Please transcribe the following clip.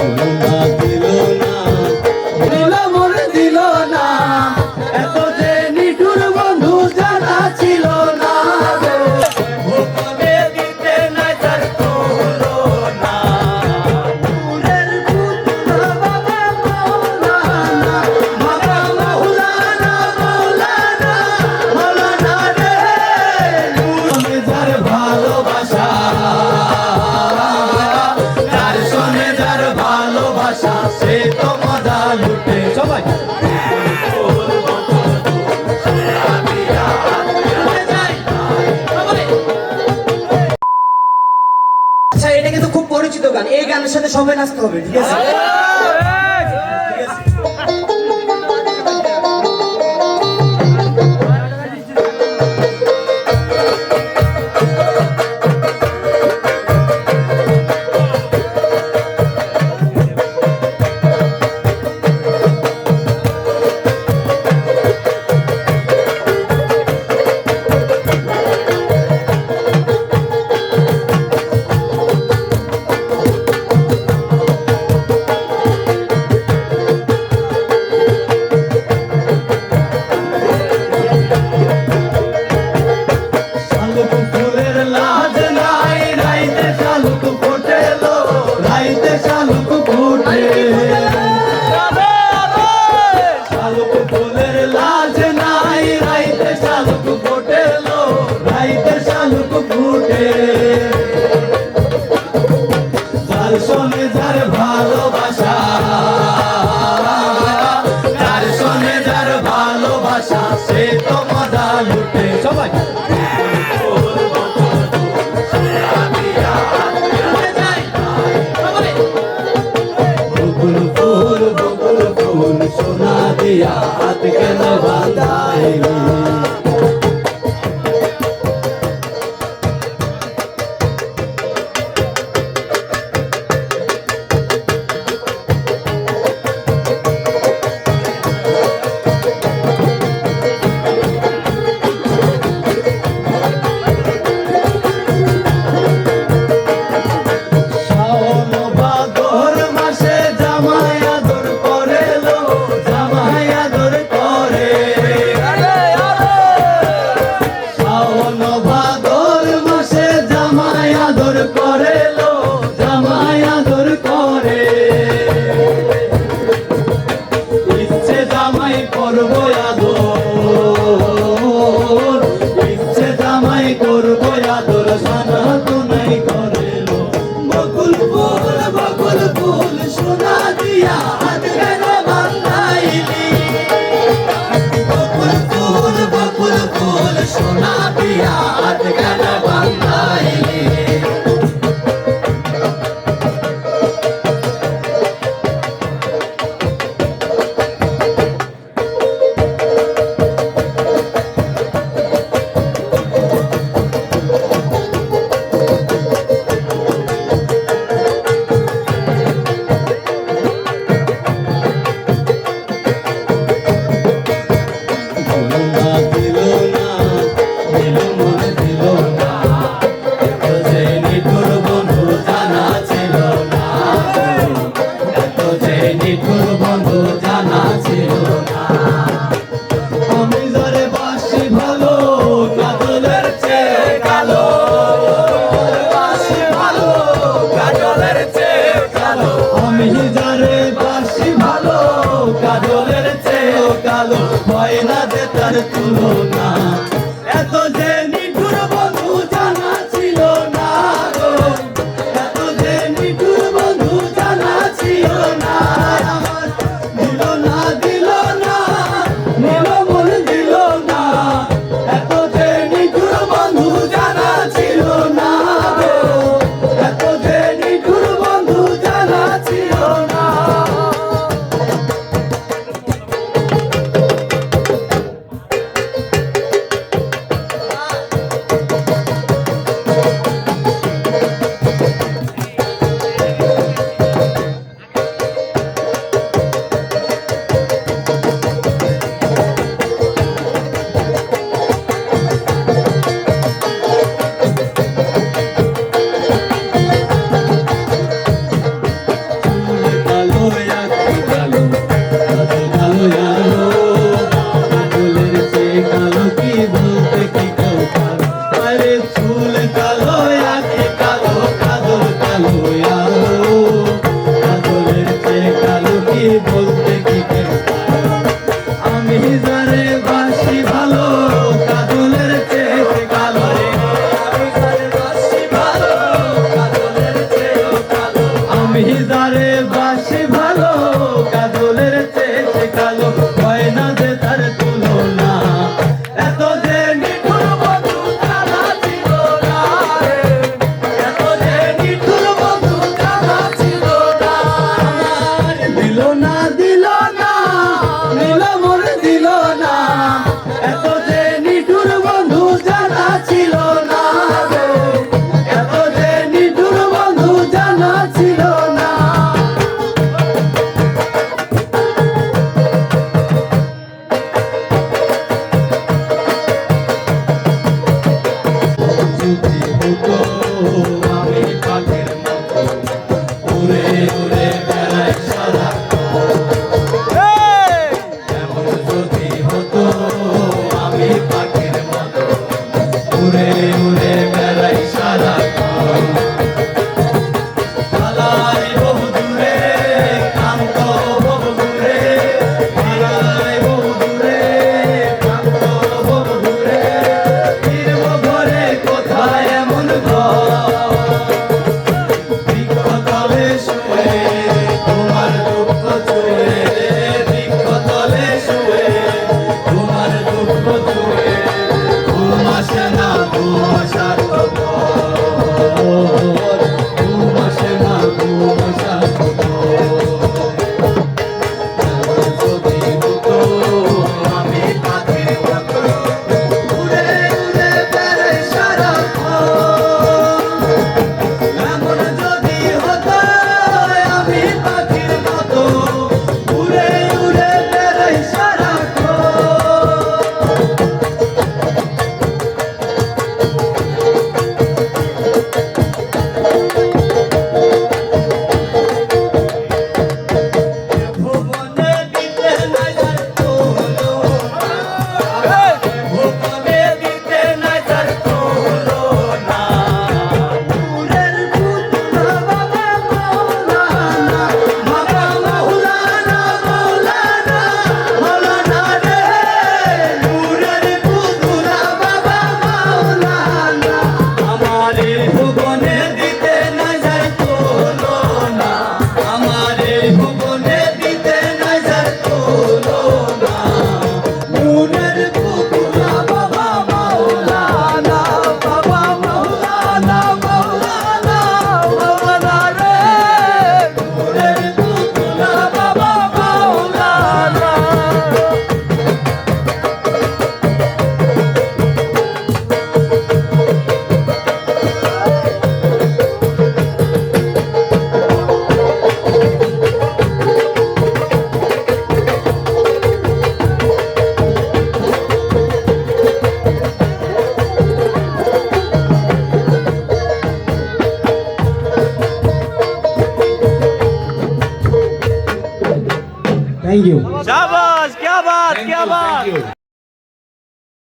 Mình আচ্ছা এটা কিন্তু খুব পরিচিত গান। এই গানের সাথে সবাই নাচতে হবে ঠিক আছে? ঝলক ফুটে। যার ভালোবাসা। Lord God. যদি হতো কাঠের উড়ে উড়ে বেড়াই সারা এমন আমি কাঠের উড়ে উড়ে বেড়াই সারা थैंक यू शाबाश क्या बात क्या बात।